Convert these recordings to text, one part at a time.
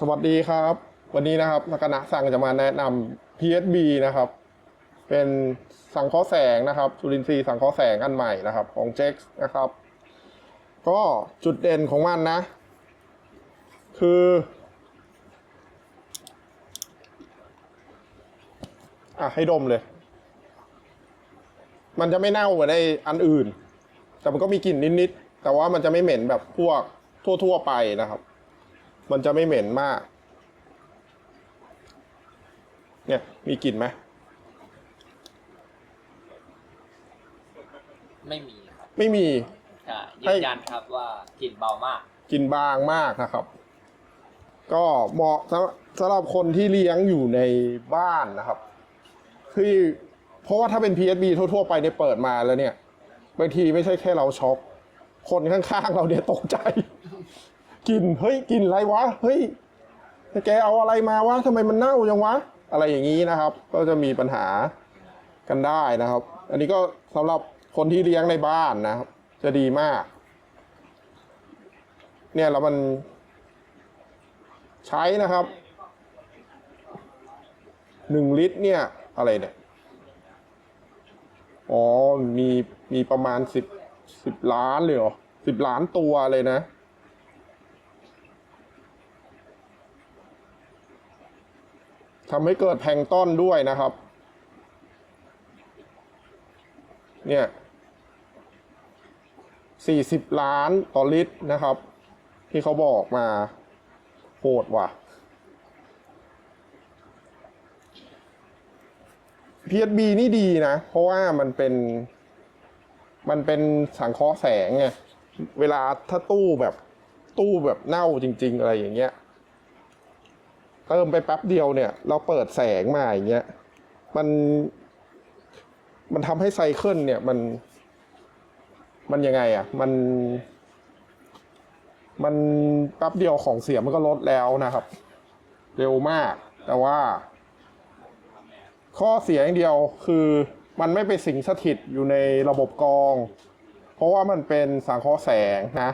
สวัสดีครับ วันนี้นะครับนักคณะสั่งจะมาแนะนำ PSB นะครับ เป็นสังเคราะห์แสงนะครับจุลินทรีย์สังเคราะห์แสงอันใหม่นะครับ ของ j จ x นะครับ ก็จุดเด่นของมันนะ คือ อะ ให้ดมเลย มันจะไม่เน่าเหมือนในอันอื่น แต่มันก็มีกลิ่นนิด ๆ แต่ว่ามันจะไม่เหม็นแบบพวกทั่ว ๆ ไปนะครับ มันจะไม่เหม็นมาก เนี่ยมีกลิ่นไหมไม่มีครับไม่มีอ่าให้ยืนยันครับว่ากลิ่นเบามาก กลิ่นบางมากนะครับ ก็เหมาะสำสำหรับคนที่เลี้ยงอยู่ในบ้านนะครับคือเพราะว่าถ้าเป็น PSB ทั่วๆ ไปเนี่ยเปิดมาแล้วเนี่ยบางทีไม่ใช่แค่เราช็อกคนข้างๆ เราเนี่ยตกใจ กลิ่นเฮ้ยกลิ่นอะไรวะเฮ้ยแกเอาอะไรมาวะทำไมมันเน่าจังวะ อะไรอย่างนี้นะครับ ก็จะมีปัญหากันได้นะครับ อันนี้ก็สำหรับคนที่เลี้ยงในบ้านนะครับ จะดีมาก เนี่ยแล้วมันใช้นะครับหนึ่งลิตรเนี่ยอะไรเนี่ยอ๋อมีมีประมาณสิบสิบล้านเลยเหรอสิบล้านตัวเลยนะ ทำให้เกิดแพงต้นด้วยนะครับ เนี่ยสี่สิบล้านต่อลิตรนะครับ ที่เขาบอกมาโหดว่ะ PSB นี่ดีนะ เพราะว่ามันเป็น มันเป็นสังเคราะห์แสงไง เวลาถ้าตู้แบบตู้แบบเน่าจริง ๆ อะไรอย่างเงี้ย เติมไปแป๊บเดียวเนี่ย เราเปิดแสงมาอย่างเงี้ยมันมันทำให้ไซเคิลเนี่ยมัน มันยังไงอะ มัน มันแป๊บเดียวของเสียมันก็ลดแล้วนะครับ เร็วมาก แต่ว่า ข้อเสียอย่างเดียวคือมันไม่ไปสิงสถิตอยู่ในระบบกอง เพราะว่ามันเป็นสังเคราะห์แสงนะ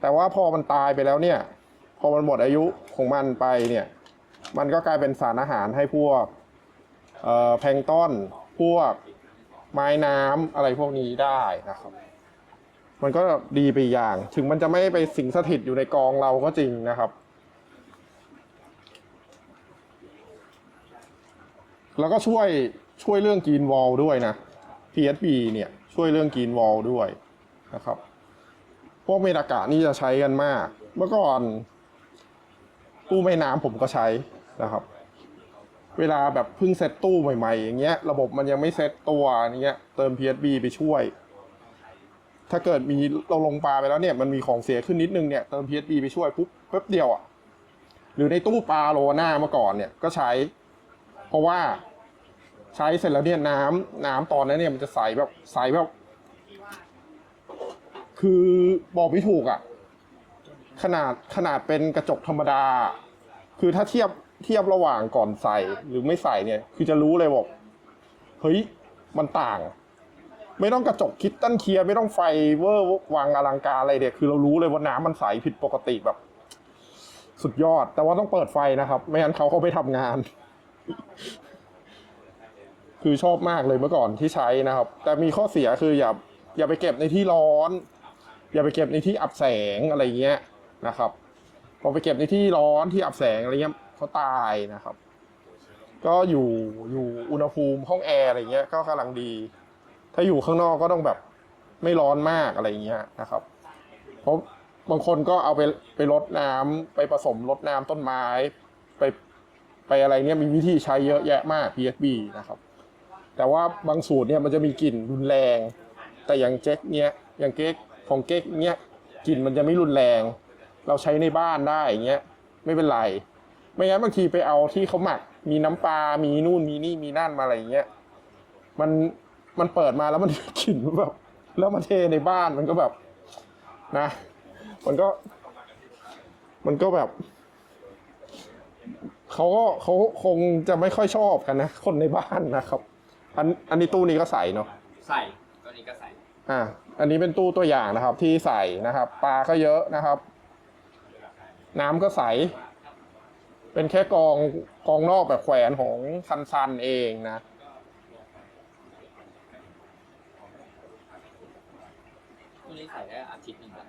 แต่ว่าพอมันตายไปแล้วเนี่ย อมันหมดอายุของมันไปเนี่ย มันก็กลายเป็นสารอาหารให้พวกเอ่อแพลงต้นพวกไม้น้ำอะไรพวกนี้ได้นะครับ มันก็ดีไปอย่าง ถึงมันจะไม่ไปสิงสถิตอยู่ในกองเราก็จริงนะครับ แล้วก็ช่วยช่วยเรื่องกรีนวอลด้วยนะ PSB เนี่ยช่วยเรื่องกรีนวอลด้วยนะครับ พวกเมดากะนี่จะใช้กันมาก เมื่อก่อน ตู้แม่น้ำผมก็ใช้นะครับ เวลาแบบเพิ่งเซตตู้ใหม่ ๆ อย่างเงี้ย ระบบมันยังไม่เซตตัวอย่างเงี้ยเติม PSB ไปช่วย ถ้าเกิดมีเราลงปลาไปแล้วเนี่ยมันมีของเสียขึ้นนิดนึงเนี่ยเติม PSB ไปช่วยปุ๊บแป๊บเดียวอะหรือในตู้ปลาโลหน้าเมื่อก่อนเนี่ยก็ใช้ เพราะว่าใช้เสร็จแล้วเนี่ยน้ำน้ำตอนนั้นเนี่ยมันจะใสแบบใสแบบ คือบอกไม่ถูกอะ่ะ ขนาดขนาดเป็นกระจกธรรมดา คือถ้าเทียบเทียบระหว่างก่อนใส่หรือไม่ใส่เนี่ย คือจะรู้เลยบอกเฮ้ยมันต่าง ไม่ต้องกระจกคิดตั้นเคลียร์ไม่ต้องไฟเวอร์วางอลังการอะไรเด็กคือเรารู้เลยว่าน้ำมันใสผิดปกติแบบ สุดยอด แต่ว่าต้องเปิดไฟนะครับ ไม่งั้นเขาเขาไปทำงาน คือชอบมากเลยเมื่อก่อนที่ใช้นะครับ แต่มีข้อเสียคืออย่าอย่าไปเก็บในที่ร้อน อย่าไปเก็บในที่อับแสงอะไรเงี้ย นะครับพอไปเก็บในที่ร้อนที่อับแสงอะไรเงี้ยเขาตายนะครับ ก็อยู่อยู่อุณหภูมิห้องแอร์อะไรเงี้ยก็กำลังดี ถ้าอยู่ข้างนอกก็ต้องแบบไม่ร้อนมากอะไรเงี้ยนะครับ เพราะบางคนก็เอาไปไปรดน้ำไปผสมรดน้ำต้นไม้ ไปไปอะไรเนี่ยมีวิธีใช้เยอะแยะมาก PSB นะครับ แต่ว่าบางสูตรเนี่ยมันจะมีกลิ่นรุนแรง แต่อย่างเจ๊กเนี้ยอย่างเก๊กของเก๊กเนี้ยกลิ่นมันจะไม่รุนแรง เราใช้ในบ้านได้อย่างเงี้ยไม่เป็นไร ไม่งั้นบางทีไปเอาที่เขาหมัก มีน้ำปลา มีนู่นมีนี่มีนั่นมาอะไรอย่างเงี้ยมันมันเปิดมาแล้วมันกลิ่นแบบแล้วมาเทในบ้านมันก็แบบนะ มันก็ มันก็แบบเขาก็เขาคงจะไม่ค่อยชอบกันนะ คนในบ้านนะครับ อันอันนี้ตู้นี้ก็ใส่เนาะใส่ตัวนี้ก็ใส่ อะอันนี้เป็นตู้ตัวอย่างนะครับ ที่ใส่นะครับ ปลาก็เยอะนะครับ น้ำก็ใส เป็นแค่กองกองนอกแบบแขวนของซันซันเองนะ ตัวนี้ใส่ได้อาทิตย์หนึ่งนะ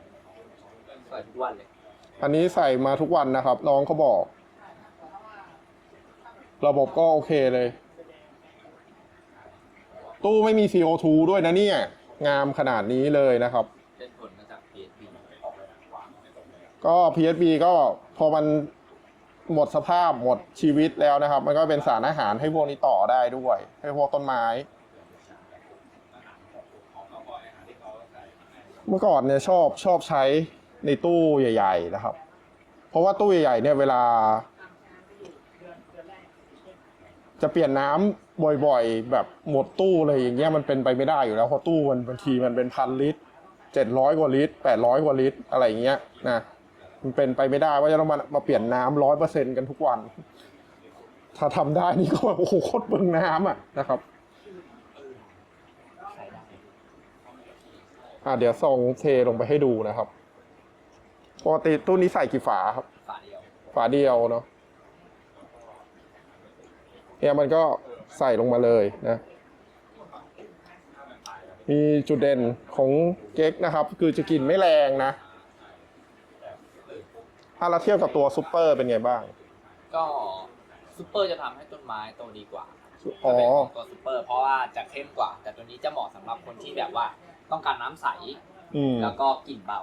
ใส่ทุกวันเลย อันนี้ใส่มาทุกวันนะครับ น้องเขาบอก ระบบก็โอเคเลย ตู้ไม่มี CO2 ด้วยนะเนี่ย งามขนาดนี้เลยนะครับ เป็นผลมาจาก PSB ก็ PSB ก็พอมันหมดสภาพหมดชีวิตแล้วนะครับ มันก็เป็นสารอาหารให้พวกนี้ต่อได้ด้วย ให้พวกต้นไม้ เมื่อก่อนเนี่ยชอบชอบใช้ในตู้ใหญ่ ๆ นะครับ เพราะว่าตู้ใหญ่ ๆ เนี่ยเวลา จะเปลี่ยนน้ำบ่อยๆ แบบหมดตู้เลยอย่างเงี้ยมันเป็นไปไม่ได้อยู่แล้วเพราะตู้มันบางทีมันเป็นพันลิตรเจ็ดร้อยกว่าลิตรแปดร้อยกว่าลิตรอะไรอย่างเงี้ยนะ มันเป็นไปไม่ได้ว่าจะต้องมามาเปลี่ยนน้ำร้อยเปอร์เซ็นกันทุกวัน ถ้าทำได้นี่ก็โอ้โหโคตรเบิ่งน้ำอะนะครับอ่าเดี๋ยวส่งเทลงไปให้ดูนะครับปกติตู้นี้ใส่กี่ฝาครับ ฝาเดียวฝาเดียวเนาะเนี่ยมันก็ใส่ลงมาเลยนะ มีจุดเด่นของเก๊กนะครับ คือจะกลิ่นไม่แรงนะ ถ้าเราเทียบกับตัวซุปเปอร์เป็นไงบ้าง ก็ซูเปอร์จะทำให้ต้นไม้โตดีกว่าอ๋อถ้าเป็นของตัวซูเปอร์เพราะว่าจะเข้มกว่า แต่ตัวนี้จะเหมาะสำหรับคนที่แบบว่าต้องการน้ำใสอืมแล้วก็กลิ่นเบา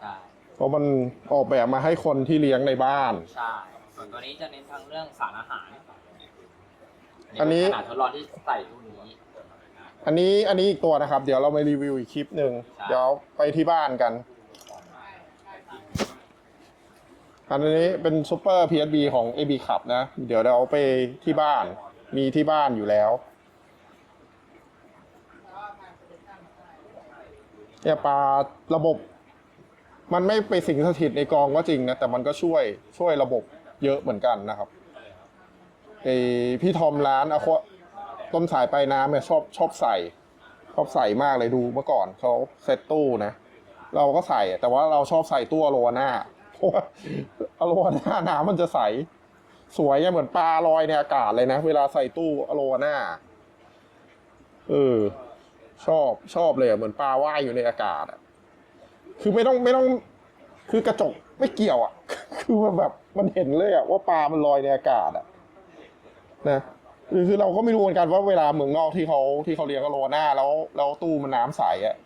ใช่เพราะมันออกแบบมาให้คนที่เลี้ยงในบ้าน ใช่ส่วนตัวนี้จะเน้นทางเรื่องสารอาหารอันนี้ เป็ขนาดทดลองที่ใส่ตู้นี้ อันนี้อันนี้อีกตัวนะครับ เดี๋ยวเรามารีวิวอีกคลิปหนึ่งใช่เดี๋ยวไปที่บ้านกัน อันนี้เป็นซูเปอร์ PSB ของ AB ขับนะ เดี๋ยวเราไปที่บ้าน มีที่บ้านอยู่แล้ว เนี่ยปลาระบบ มันไม่ไปสิงสถิตในกองก็จริงนะ แต่มันก็ช่วยช่วยระบบเยอะเหมือนกันนะครับไอพี่ทอมร้านอะควต้นสายปลายน้ำเนี่ยชอบชอบใส่ ชอบใส่มากเลยดูเมื่อก่อนเขาเซตตู้นะ เราก็ใส่แต่ว่าเราชอบใส่ตู้โลวาน่าเพราะว่า อโลวาน่าน้ำมันจะใส สวยอะเหมือนปลาลอยในอากาศเลยนะ เวลาใส่ตู้อโลวาน่าเออ ชอบชอบเลยอะเหมือนปลาว่ายอยู่ในอากาศอะคือไม่ต้องไม่ต้อง คือกระจกไม่เกี่ยวอะ คือมันแบบมันเห็นเลยอะว่าปลามันลอยในอากาศอะ นะคือคือเราก็ไม่รู้เหมือนกันว่าเวลาเมืองนอกที่เขาที่เขาเลี้ยงอโลวาน่าแล้วแล้วตู้มันน้ำใสอะ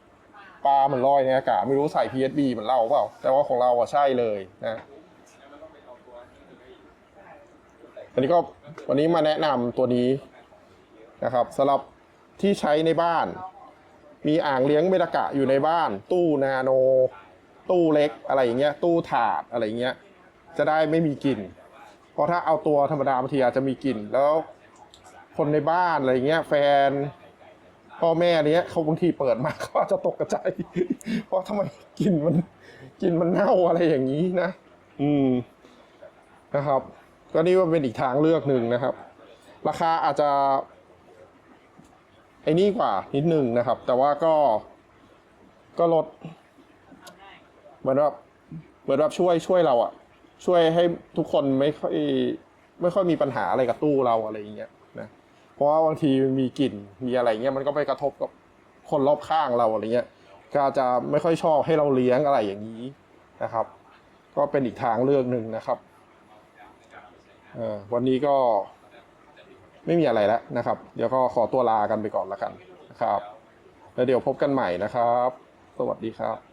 ปลามันลอยในอากาศไม่รู้ใส่ PSB เหมือนเราเปล่า แต่ว่าของเราอะใช่เลยนะอันนี้ก็วันนี้มาแนะนำตัวนี้นะครับสำหรับที่ใช้ในบ้าน มีอ่างเลี้ยงเบตากะอยู่ในบ้าน ตู้นาโน ตู้เล็กอะไรอย่างเงี้ยตู้ถาดอะไรอย่างเงี้ยจะได้ไม่มีกลิ่นเพราะถ้าเอาตัวธรรมดาบางทีอาจจะมีกลิ่นแล้วคนในบ้านอะไรเงี้ยแฟน พ่อแม่เนี้ยเขาบางทีเปิดมาเขาอาจจะตกกระจายเพราะทำไมกลิ่นมันกลิ่นมันเน่าอะไรอย่างนี้นะ อืมนะครับ ก็นี่ว่าเป็นอีกทางเลือกหนึ่งนะครับ ราคาอาจจะไอ้นี่กว่านิดหนึ่งนะครับ แต่ว่าก็ก็ลดเหมือนแบบเหมือนแบบช่วยช่วยเราอะช่วยให้ทุกคนไม่ค่อยไม่ค่อยมีปัญหาอะไรกับตู้เราอะไรอย่างเงี้ยนะ เพราะว่าบางทีมันมีกลิ่นมีอะไรเงี้ยมันก็ไปกระทบกับคนรอบข้างเราอะไรเงี้ยก็จะไม่ค่อยชอบให้เราเลี้ยงอะไรอย่างนี้นะครับ ก็เป็นอีกทางเลือกหนึ่งนะครับวันนี้ก็ไม่มีอะไรแล้วนะครับ เดี๋ยวก็ขอตัวลากันไปก่อนละกันนะครับ แล้วเดี๋ยวพบกันใหม่นะครับ สวัสดีครับ